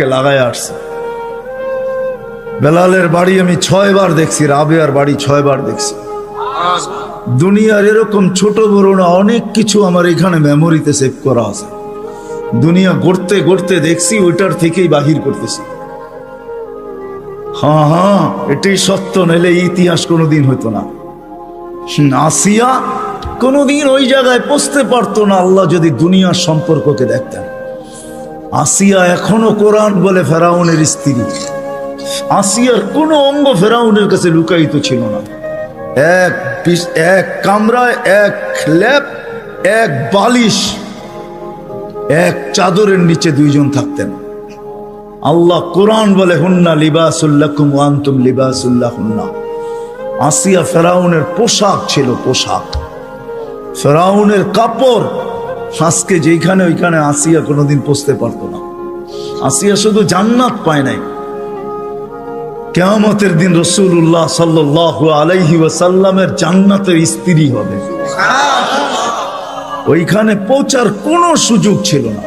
বেলালকে লাগায় আসছে। বেলালের বাড়ি আমি ছয়বার দেখছি, রাবেয়ার বাড়ি ছয়বার দেখছি। দুনিয়ার এরকম ছোট বড় না, অনেক কিছু আমার এখানে মেমোরিতে সেভ করা আছে। দুনিয়া গড়তে গড়তে দেখছি, ওইটার থেকেই বাহির করতেছি। হ্যাঁ হ্যাঁ এটাই সত্য এই ইতিহাস কোনোদিন হইতো না। আসিয়া কোনোদিন ওই জায়গায় পৌঁছতে পারতো না, আল্লাহ যদি দুনিয়ার সম্পর্ককে দেখতেন। আসিয়া এখনও কোরআন বলে ফেরাউনের স্ত্রী। আসিয়ার কোনো অঙ্গ ফেরাউনের কাছে লুকায়িত ছিল না। এক এক কামরায় এক ল্যাপ এক বালিশ, এক চাদরের নিচে দুইজন থাকতেন। আল্লাহ কোরআন বলে, হুন্না লিবাসুল্লাকুম ওয়ান্তুম লিবাসুল্লাহ হুন্না আসিয়া ফেরাউনের পোশাক ছিল পোশাক। ফেরাউনের কাপড় আজকে যেখানে ওইখানে আসিয়া কোনোদিন পৌঁছতে পারতো না। আসিয়া শুধু জান্নাত পায় নাই। কেয়ামতের দিন রসুল্লাহ সাল্লাহ আলাইহি ওয়াসাল্লামের জান্নাতের স্ত্রী হবে। ওইখানে পৌঁছার কোনো সুযোগ ছিল না।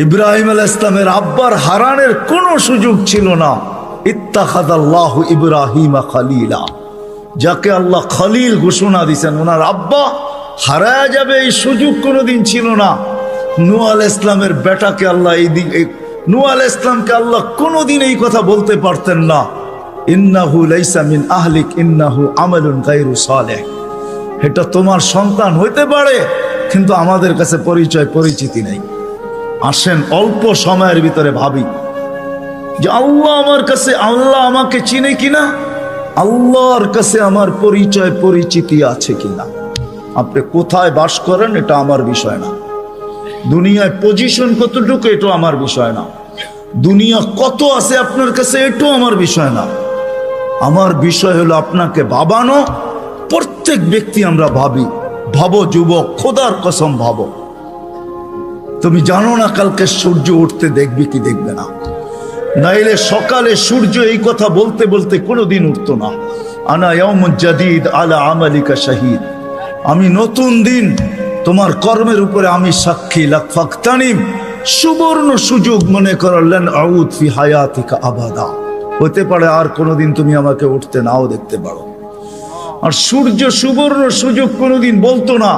ইব্রাহিম আল ইসলামের আব্বার হারানের কোনো সুযোগ ছিল না। ইত্তাখাদ আল্লাহ ইব্রাহিম খালিলা। যাকে আল্লাহ খালিল ঘোষণা দিছেন, ওনার আব্বা হারায় যাবে এই সুযোগ কোনোদিন ছিল না। নু আল ইসলামের বেটাকে আল্লাহ এই দিক নু ইসলামকে আল্লাহ কোনোদিন এই কথা বলতে পারতেন না। ইন্নাহু লাইসা মিন আহলিক, ইন্নাহু আমালুন গায়রু সালেহ। এটা তোমার সন্তান হইতে পারে, কিন্তু আমাদের কাছে পরিচয়, পরিচিতি নেই। আসেন অল্প সময়ের ভিতরে ভাবি যে আল্লাহ আমার কাছে, আল্লাহ আমাকে চিনে কিনা? আল্লাহর কাছে আমার পরিচয়, পরিচিতি আছে কিনা? আপনি কোথায় বাস করেন, এটা আমার বিষয় না। দুনিয়ায় পজিশন কতটুকু এটা আমার বিষয় না। দুনিয়া কত আছে আপনার কাছে, এটাও আমার বিষয় না। আমার বিষয় হলো আপনাকে ভাবানো, প্রত্যেক ব্যক্তি আমরা ভাবি, ভাবো যুবক, খোদার কসম ভাবো। তুমি জানো না কালকে সূর্য উঠতে দেখবে কি দেখবে না। নাইলে সকালে সূর্য এই কথা বলতে বলতে কোনোদিন উঠতো না। আনা জাদিদ আলা আমালিকা শাহিদ। আমি নতুন দিন, তোমার কর্মের উপরে আমি সাক্ষী লাকফাক্তানিম সুবর্ণ সুযোগ মনে করলেন ফি আবাদা। হতে পারে আর কোনোদিন তুমি আমাকে উঠতে নাও দেখতে পারো। আর সূর্য সুবর্ণ সুযোগ কোনোদিন বলতো না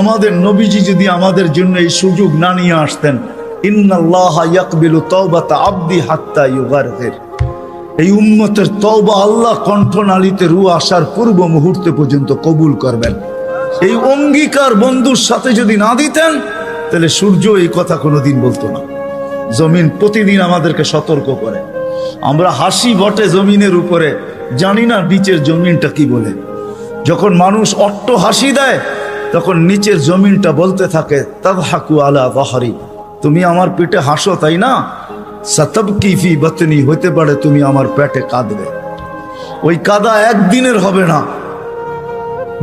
আমাদের নবীজি যদি আমাদের জন্য এই সুযোগ না নিয়ে আসতেন এই তওবা আল্লাহ কণ্ঠনালীতে রু আসার পূর্ব মুহূর্তে পর্যন্ত কবুল করবেন। এই অঙ্গীকার বন্ধুর সাথে যদি না দিতেন, তাহলে সূর্য এই কথা কোনোদিন বলতো না। জমিন প্রতিদিন আমাদেরকে সতর্ক করে। আমরা হাসি বটে জমিনের উপরে, জানি না নিচের জমিনটা কি বলে। যখন মানুষ অট্ট হাসি দেয়, তখন নিচের জমিনটা বলতে থাকে তাদহাকু আলা বাহারি। তুমি আমার পেটে হাসো, তাই না? সতব কিফি বতনি হতে পারে তুমি আমার পেটে কাঁদবে। ওই কাদা একদিনের হবে না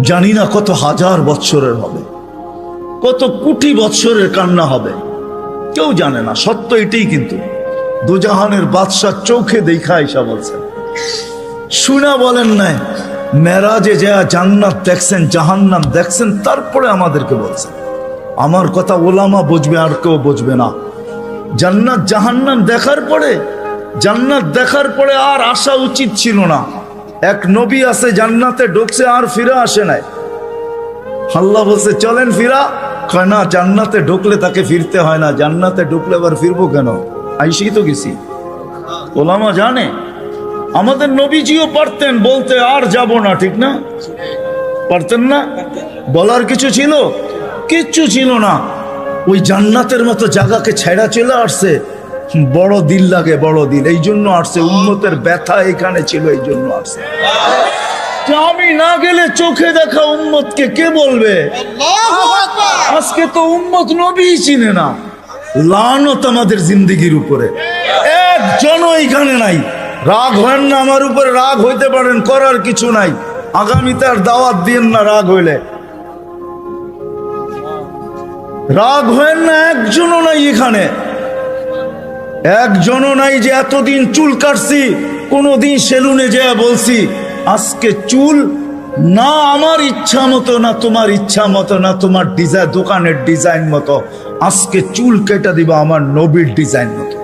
জানি না কত হাজার বৎসরের হবে, কত কোটি বৎসরের কান্না হবে, কেউ জানে না, সত্য এটাই কিন্তু। দুজাহানের বাদশাহ চোখে দেখা এসা বলছেন শুনা বলেন নাই, মেরাজে যা জান্নাত দেখছেন, জাহান্নাম দেখছেন, তারপরে আমাদেরকে বলছেন আমার কথা ওলামা বুঝবে, আর কেউ বুঝবে না। জান্নাত জাহান্নাম দেখার পরে, জান্নাত দেখার পরে আর আসা উচিত ছিল না। এক নবী আছে জান্নাতে ঢুকছে আর ফিরে আসে নাই। আল্লাহ বলছে, চলেন ফিরা। কয়, না, জান্নাতে ঢুকলে তাকে ফিরতে হয় না। জান্নাতে ঢুকলে আবার ফিরবো কেন? আইসি তো গেছি। ওলামা জানে, আমাদের নবীজিও পারতেন বলতে, আর যাব না। ঠিক না? পারতেন না? বলার কিছু ছিল? কিচ্ছু ছিল না। ওই জান্নাতের মতো জায়গাকে ছেড়া চলে আসছে। বড় দিল লাগে বড় দিল। এই জন্য আসছে উন্নতের ব্যথা এখানে ছিল এই জন্য আসছে। আমি না গেলে চোখে দেখা উম্মতকে কে বলবে? আজকে তো উম্মত নবী চিনে না। লানত আমাদের জিন্দিগির উপরে। একজনও এখানে নাই। রাগ হয় না আমার উপরে রাগ হইতে পারেন করার কিছু নাই। আগামীতে আর দাওয়াত দিন না রাগ হইলে। রাগ হয় না একজনও নাই এখানে। একজনও নাই যে এতদিন চুল কাটছি, কোনোদিন সেলুনে যেয়ে বলছি, আজকে চুল না আমার ইচ্ছা মতো, না তোমার ইচ্ছা মতো, না তোমার ডিজাইন দোকানের ডিজাইন মতো, আজকে চুল কেটে দিবা আমার নবীর ডিজাইন মতো।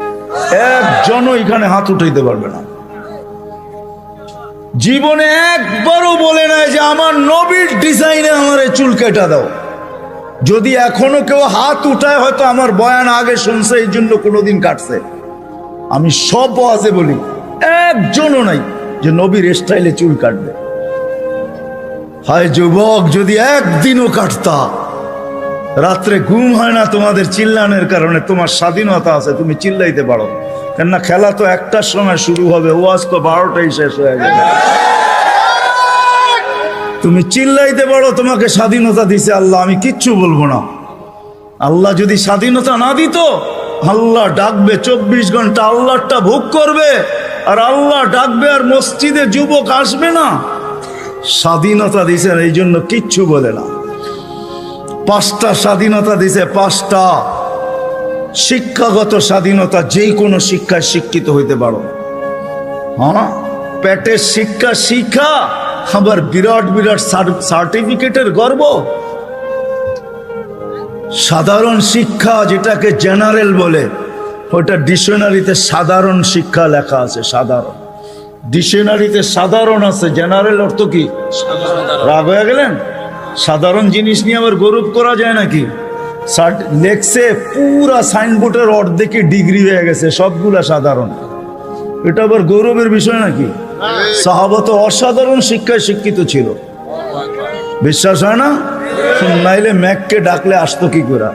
একজনও এখানে হাত উঠাইতে পারবে না। জীবনে একবারও বলে নাই যে আমার নবীর ডিজাইনে আমার চুল কেটে দাও। যদি এখনও কেউ হাত উঠায়, হয়তো আমার বয়ান আগে শুনছে, এই জন্য কোনোদিন কাটছে। আমি সব ওয়াজে বলি, একজনও নাই যে নবীর স্টাইলে চুল কাটবে। হায় যুবক, যদি একদিনও কাটতা, রাত্রে ঘুম হয় না তোমাদের চিল্লানের কারণে, তোমার স্বাধীনতা আছে, তুমি চিল্লাইতে পারো। কেননা খেলা তো একটার সময় শুরু হবে, ওয়াজ তো বারোটাই শেষ হয়ে গেছে তুমি চিল্লাইতে পারো, তোমাকে স্বাধীনতা দিছে আল্লাহ, আমি কিচ্ছু বলব না। আল্লাহ যদি স্বাধীনতা না দিত, আল্লাহ ডাকবে চব্বিশ ঘণ্টা, আল্লাহটা ভোগ করবে, আর আল্লাহ ডাকবে আর মসজিদে যুবক আসবে না। স্বাধীনতা দিছেন এই জন্য কিচ্ছু বলে না। পাঁচটা স্বাধীনতা দিছে, পাঁচটা। শিক্ষাগত স্বাধীনতা যে কোনো শিক্ষায় শিক্ষিত হইতে পারো। হ্যাঁ পেটের শিক্ষা শিক্ষা আবার বিরাট বিরাট সার্টিফিকেটের গর্ব। সাধারণ শিক্ষা যেটাকে জেনারেল বলে ওটা ডিকশনারিতে সাধারণ শিক্ষা লেখা আছে সাধারণ। ডিকশনারিতে সাধারণ আছে জেনারেল অর্থ কি? রাগ হয়ে গেলেন? সাধারণ জিনিস নিয়ে আবার গৌরব করা যায় নাকি? লেখছে পুরা সাইনবোর্ডের অর্ধেকে ডিগ্রি হয়ে গেছে সবগুলা সাধারণ। এটা আবার গৌরবের বিষয় নাকি? সাহাবত অসাধারণ শিক্ষায় শিক্ষিত ছিল। বিশ্বাস হয় না? নাইলে ম্যাককে ডাকলে আসতো কি করে?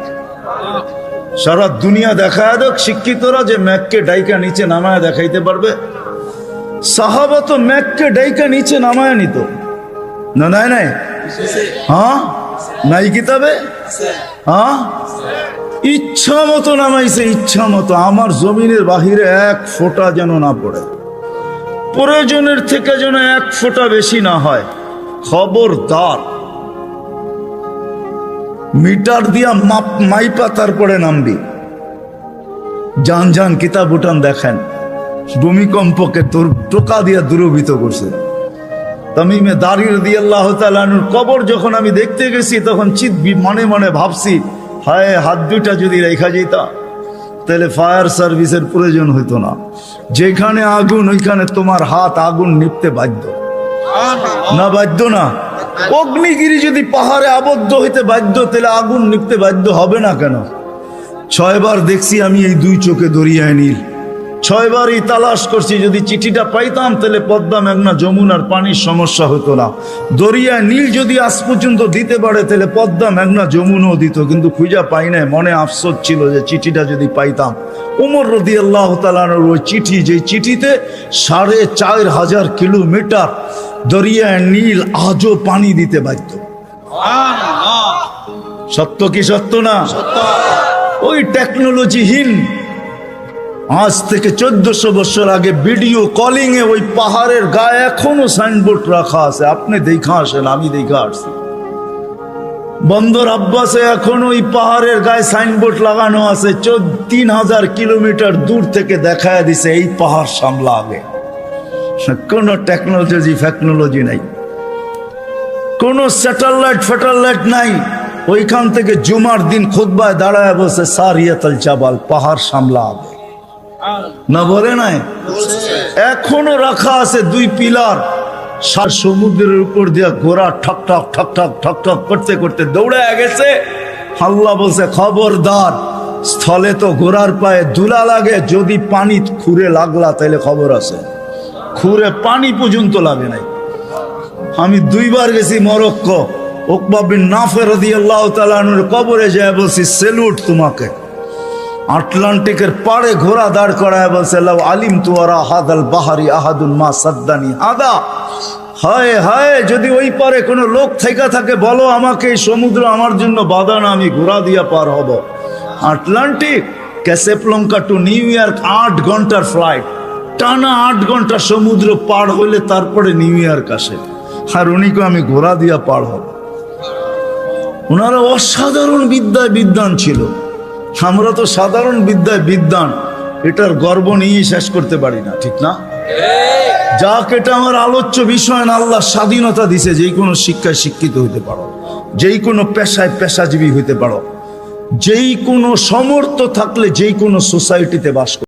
সারা দুনিয়া দেখায় দেখ, শিক্ষিতরা যে ম্যাককে ডাইকা নিচে নামায় দেখাইতে পারবে। সাহাবা তো ম্যাককে ডাইকা নিচে নামায় নিত। না, নাই নাই? হ্যাঁ? নাই কিতাবে? হ্যাঁ? ইচ্ছা মতো নামাইছে, ইচ্ছা মতো। আমার জমিনের বাহিরে এক ফোঁটা যেন না পড়ে। প্রয়োজনের থেকে যেন এক ফোঁটা বেশি না হয়। খবরদার। মিটার দিয়া মাপ মাইপা তারপরে নামবি। যান যান, কিতাব উঠান দেখেন। ভূমিকম্পকে তোর টোকা দিয়া দূরভূত করছে। তামিমে দাঁড়িয়ে দিয়ে আল্লাহ তালুর কবর যখন আমি দেখতে গেছি, তখন চিত মনে মনে ভাবছি, হায়, হাত দুইটা যদি রেখা যেতা। তাহলে ফায়ার সার্ভিসের প্রয়োজন হইতো না। যেখানে আগুন, ওইখানে তোমার হাত আগুন নিপতে বাধ্য। না বাধ্য না। অগ্নিগিরি যদি পাহাড়ে আবদ্ধ হইতে বাধ্য, তাহলে আগুন নিপতে বাধ্য হবে না কেন? ছয়বার দেখছি আমি এই দুই চোখে দরিয়ায় নীল ছয়বারই তালাশ করছি যদি চিঠিটা পাইতাম তাহলে পদ্মা মেঘনা যমুনার পানির সমস্যা হতো না। দরিয়ায় নীল যদি আজ পর্যন্ত দিতে পারে তাহলে পদ্মা মেঘনা যমুনও দিত কিন্তু খুঁজা পাই নাই। মনে আফসোস ছিল যে চিঠিটা যদি পাইতাম। উমর রদি আল্লাহ তালানোর ওই চিঠি যে চিঠিতে সাড়ে চার হাজার কিলোমিটার দরিয়ায় নীল আজও পানি দিতে বাধ্য। সত্য কি সত্য না? ওই টেকনোলজিহীন আজ থেকে চোদ্দশো বছর আগে ভিডিও কলিং এ ওই পাহাড়ের গায়ে এখনও সাইনবোর্ড রাখা আছে। আপনি দেখা আসেন, আমি দেখা আসছি। বন্দর আব্বাসে এখন ওই পাহাড়ের গায়ে সাইনবোর্ড লাগানো আছে। তিন হাজার কিলোমিটার দূর থেকে দেখায় দিছে, এই পাহাড় সামলা আগে। কোনো টেকনোলজি ফেকনোলজি নাই। কোনো স্যাটেলাইট ফ্যাটেলাইট নাই। ওইখান থেকে জুমার দিন খুতবায় দাঁড়ায় বসে সারিয়াতল চাবাল পাহাড় সামলা আগে। না বলে নাই? এখনও রাখা আছে দুই পিলার। সার সমুদ্রের উপর দিয়া ঘোড়া ঠক ঠক ঠক ঠক ঠক ঠক করতে করতে দৌড়ে গেছে। আল্লাহ বলছে, খবরদার, স্থলে তো ঘোড়ার পায়ে দুলা লাগে, যদি পানি খুঁড়ে লাগলা তাহলে খবর আছে। খুঁড়ে পানি পর্যন্ত লাগে নাই। আমি দুইবার গেছি মরক্কো। ওকবা বিন নাফের আল্লাহ তালানুর কবরে যায় বলছি, সেলুট তোমাকে। আটলান্টিকের পাড়ে ঘোড়া দাঁড় করায় বলছে, লাউ আলিম তুয়ারা হাদাল বাহারি আহাদুল মা সাদ্দানি আদা। হায় হায়, যদি ওই পারে কোনো লোক থেকে থাকে, বলো আমাকে সমুদ্র আমার জন্য বাধা না আমি ঘোড়া দিয়া পার হব। Atlantic, Casablanca to New York, আট ঘণ্টার ফ্লাইট। টানা আট ঘণ্টা সমুদ্র পার হইলে তারপরে নিউ ইয়র্ক আসে। আর উনিকে আমি ঘোড়া দিয়া পার হব। ওনারা অসাধারণ বিদ্যায় বিদ্যান ছিল। আমরা তো সাধারণ বিদ্যায় বিদ্যান, এটার গর্ব নিয়ে শেষ করতে পারি না, ঠিক না? যাক, এটা আমার আলোচ্য বিষয় না, আল্লাহ স্বাধীনতা দিছে যেই কোনো শিক্ষায় শিক্ষিত হতে পারো যেই কোনো পেশায় পেশাজীবী হইতে পারো যেই কোনো সমর্থ থাকলে যেই কোনো সোসাইটিতে বাস